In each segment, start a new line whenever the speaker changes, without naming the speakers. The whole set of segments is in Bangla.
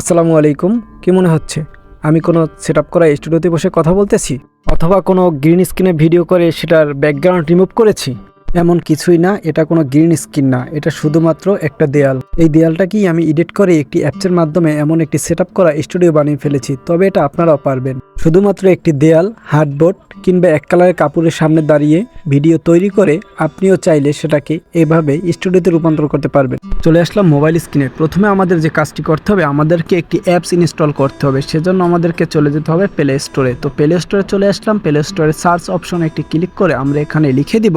আসসালামু আলাইকুম, কি মনে হচ্ছে? আমি কোনো সেট আপ করা স্টুডিওতে বসে কথা বলতেছি? অথবা কোনো গ্রিন স্ক্রিনে ভিডিও করে সেটার ব্যাকগ্রাউন্ড রিমুভ করেছি? এমন কিছুই না, এটা কোনো গ্রিন স্ক্রিন না, এটা শুধুমাত্র একটা দেয়াল। এই দেয়ালটাকেই আমি এডিট করে একটি অ্যাপসের মাধ্যমে এমন একটি সেট করা স্টুডিও বানিয়ে ফেলেছি, তবে এটা আপনারাও পারবেন। শুধুমাত্র একটি দেয়াল, হার্ডবোর্ড কিংবা এক কালারের কাপড়ের সামনে দাঁড়িয়ে ভিডিও তৈরি করে আপনিও চাইলে সেটাকে এভাবে স্টুডিওতে রূপান্তর করতে পারবেন। চলে আসলাম মোবাইল স্ক্রিনে। প্রথমে আমাদের যে কাজটি করতে হবে, আমাদেরকে একটি অ্যাপস ইনস্টল করতে হবে, সেজন্য আমাদেরকে চলে যেতে হবে প্লে স্টোরে। তো প্লে স্টোরে চলে আসলাম, প্লে স্টোরে সার্চ অপশনে একটি ক্লিক করে আমরা এখানে লিখে দিব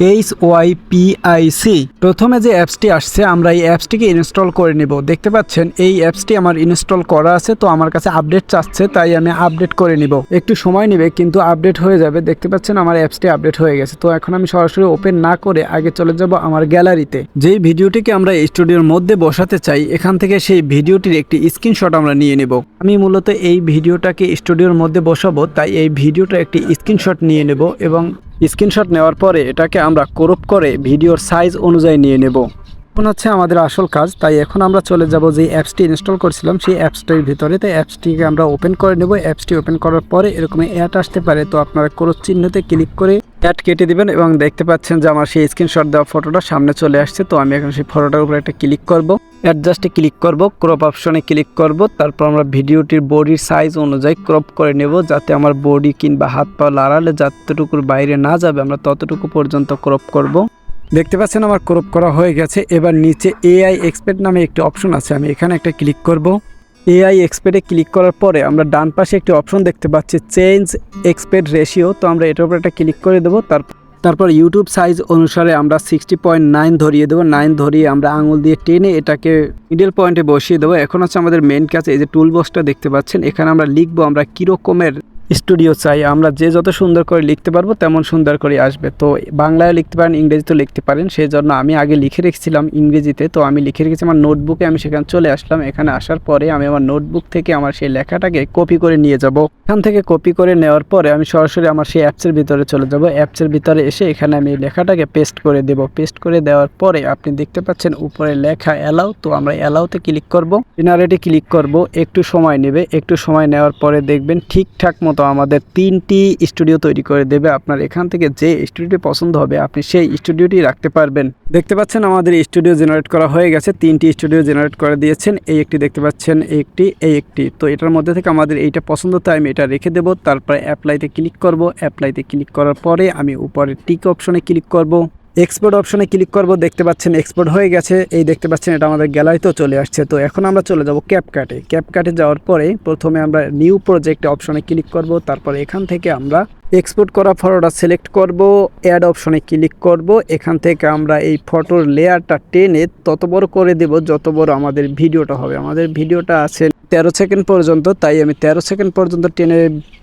H Y P I C প্রথমে যে অ্যাপসটি আসছে, আমরা এই অ্যাপসটিকে ইনস্টল করে নিব। দেখতে পাচ্ছেন, এই অ্যাপসটি আমার ইনস্টল করা আছে, তো আমার কাছে আপডেট চাচ্ছে, তাই আমি আপডেট করে নিব। একটু সময় নেবে, কিন্তু আপডেট হয়ে যাবে। দেখতে পাচ্ছেন, আমার অ্যাপসটি আপডেট হয়ে গেছে। তো এখন আমি সরাসরি ওপেন না করে আগে চলে যাব আমার গ্যালারিতে। যেই ভিডিওটিকে আমরা স্টুডিওর মধ্যে বসাতে চাই, এখান থেকে সেই ভিডিওটির একটি স্ক্রিনশট আমরা নিয়ে নেব। আমি মূলত এই ভিডিওটাকে স্টুডিওর মধ্যে বসাবো, তাই এই ভিডিওটা একটি স্ক্রিনশট নিয়ে নেব এবং স্ক্রিনশট নেওয়ার পরে এটাকে আমরা ক্রপ করে ভিডিওর সাইজ অনুযায়ী নিয়ে নেব। এখন হচ্ছে আমাদের আসল কাজ, তাই এখন আমরা চলে যাব যে অ্যাপসটি ইনস্টল করেছিলাম, সেই অ্যাপসটির ভিতরে। তাই অ্যাপসটিকে আমরা ওপেন করে নেব। অ্যাপসটি ওপেন করার পরে এরকম অ্যাড আসতে পারে, তো আপনারা কোনো চিহ্নতে ক্লিক করে অ্যাড কেটে দিবেন এবং দেখতে পাচ্ছেন যে আমার সেই স্ক্রিনশট দেওয়া ফটোটা সামনে চলে আসছে। তো আমি এখন সেই ফটোটার উপরে একটা ক্লিক করব। অ্যাডজাস্টে ক্লিক করব ক্রপ অপশনে ক্লিক করব, তারপর আমরা ভিডিওটির বডির সাইজ অনুযায়ী ক্রপ করে নেব, যাতে আমার বডি কিংবা হাত পা লাড়ালে যতটুকুর বাইরে না যাবে, আমরা ততটুকু পর্যন্ত ক্রপ করব। দেখতে পাচ্ছেন আমার ক্রপ করা হয়ে গেছে। এবার নিচে এআই এক্সপের্ট নামে একটি অপশন আছে, আমি এখানে একটা ক্লিক করব। এআই এক্সপের্টে ক্লিক করার পরে আমরা ডান পাশে একটি অপশন দেখতে পাচ্ছি চেঞ্জ এক্সপের্ট রেশিও তো আমরা এটার উপর একটা ক্লিক করে দেবো তার তারপর ইউটিউব সাইজ অনুসারে আমরা সিক্সটি পয়েন্ট নাইন ধরিয়ে দেবো। নাইন ধরিয়ে আমরা আঙুল দিয়ে টেনে এটাকে মিডল পয়েন্টে বসিয়ে দেবো। এখন হচ্ছে আমাদের মেন কাজ এই যে টুল বক্সটা দেখতে পাচ্ছেন, এখানে আমরা লিখব আমরা কীরকমের স্টুডিও চাই, আমরা যে যত সুন্দর করে লিখতে পারব তেমন সুন্দর করে আসবে। তো বাংলায় লিখতে পারেন ইংরেজিতেও লিখতে পারেন সেই জন্য আমি আগে লিখে রেখেছিলাম ইংরেজিতে। তো আমি লিখে রেখেছি আমার নোটবুকে, আমি সেখানে চলে আসলাম। এখানে আসার পরে আমি আমার নোটবুক থেকে আমার সেই লেখাটাকে কপি করে নিয়ে যাব। এখান থেকে কপি করে নেওয়ার পরে আমি সরাসরি আমার সেই অ্যাপসের ভিতরে চলে যাব। অ্যাপসের ভিতরে এসে এখানে আমি লেখাটাকে পেস্ট করে দেব। পেস্ট করে দেওয়ার পরে আপনি দেখতে পাচ্ছেন উপরে লেখা অ্যালাউ তো আমরা অ্যালাউতে ক্লিক করব। জেনারেটে ক্লিক করব। একটু সময় নেবে। একটু সময় নেওয়ার পরে দেখবেন ঠিকঠাক মতো আমাদের তিনটি স্টুডিও তৈরি করে দেবে। আপনার এখান থেকে যে স্টুডিওটি পছন্দ হবে, আপনি সেই স্টুডিওটি রাখতে পারবেন। দেখতে পাচ্ছেন আমাদের স্টুডিও জেনারেট করা হয়ে গেছে। তিনটি স্টুডিও জেনারেট করে দিয়েছেন। এই একটি দেখতে পাচ্ছেন এই একটি এই একটি। তো এটার মধ্যে থেকে আমাদের এইটা পছন্দ, তাই আমি এটা রেখে দেবো। তারপরে অ্যাপ্লাইতে ক্লিক করব। অ্যাপ্লাইতে ক্লিক করার পরে আমি উপরে টিক অপশনে ক্লিক করব। এক্সপোর্ট অপশনে ক্লিক করব, দেখতে পাচ্ছেন এক্সপোর্ট হয়ে গেছে। এই দেখতে পাচ্ছেন এটা আমাদের গ্যালারিতেও চলে আসছে। তো এখন আমরা চলে যাব ক্যাপকাটে ক্যাপকাটে যাওয়ার পরে প্রথমে আমরা নিউ প্রজেক্ট অপশনে ক্লিক করব। তারপরে এখান থেকে আমরা এক্সপোর্ট করা ফটোটা সিলেক্ট করব অ্যাড অপশনে ক্লিক করব, এখান থেকে আমরা এই ফটোর লেয়ারটা টেনে তত বড় করে দেব, যত বড় আমাদের ভিডিওটা হবে। আমাদের ভিডিওটা আছে তেরো সেকেন্ড পর্যন্ত, তাই আমি তেরো সেকেন্ড পর্যন্ত টেনে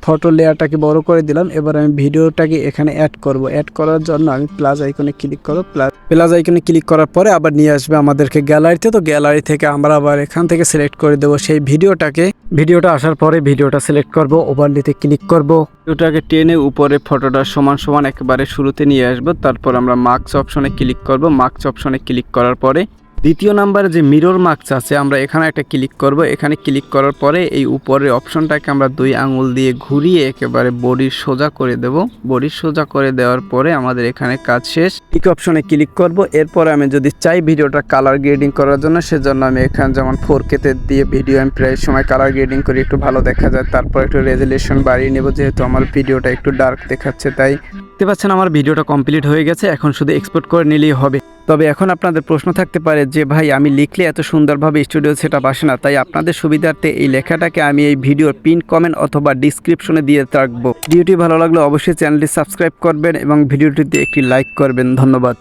ফটো লেয়ারটাকে বড় করে দিলাম। এবার আমি ভিডিওটাকে এখানে অ্যাড করব। অ্যাড করার জন্য আমি প্লাস আইকনে ক্লিক করব। প্লাস প্লাস আইকনে ক্লিক করার পরে আবার নিয়ে আসবে আমাদেরকে গ্যালারিতে তো। গ্যালারি থেকে আমরা আবার এখান থেকে সিলেক্ট করে দেবো সেই ভিডিওটাকে। ভিডিওটা আসার পরে ভিডিওটা সিলেক্ট করব ওভারলিতে ক্লিক করব। ভিডিওটাকে টেনে উপরে ফটোটা সমান সমান একেবারে শুরুতে নিয়ে আসব। তারপর আমরা মার্কস অপশনে ক্লিক করব। মার্কস অপশনে ক্লিক করার পরে দ্বিতীয় নাম্বারে যে মিরর মার্কস আছে, আমরা এখানে একটা ক্লিক করব। এখানে ক্লিক করার পরে এই উপরের অপশনটাকে আমরা দুই আঙুল দিয়ে ঘুরিয়ে একেবারে বডির সোজা করে দেব। বডির সোজা করে দেওয়ার পরে আমাদের এখানে কাজ শেষ। টিক অপশনে ক্লিক করব। এরপরে আমি যদি চাই ভিডিওটা কালার গ্রেডিং করার জন্য, সেজন্য আমি এখানে যেমন ফোর কেতে দিয়ে ভিডিও আমি প্রায় সময় কালার গ্রেডিং করি, একটু ভালো দেখা যায়। তারপর একটু রেজলিউশন বাড়িয়ে নেব, যেহেতু আমার ভিডিওটা একটু ডার্ক দেখাচ্ছে, তাই দেখতে পাচ্ছেন আমার ভিডিওটা কমপ্লিট হয়ে গেছে, এখন শুধু এক্সপোর্ট করে নিলেই হবে। তবে এখন আপনাদের প্রশ্ন থাকতে পারে যে, ভাই, আমি লিখলে এত সুন্দরভাবে স্টুডিও সেট আসে না, তাই আপনাদের সুবিধার্থে এই লেখাটাকে আমি এই ভিডিওর পিন কমেন্ট অথবা ডিসক্রিপশনে দিয়ে রাখব। ভিডিওটি ভালো লাগলে অবশ্যই চ্যানেলটি সাবস্ক্রাইব করবেন এবং ভিডিওটিতে একটি লাইক করবেন। ধন্যবাদ।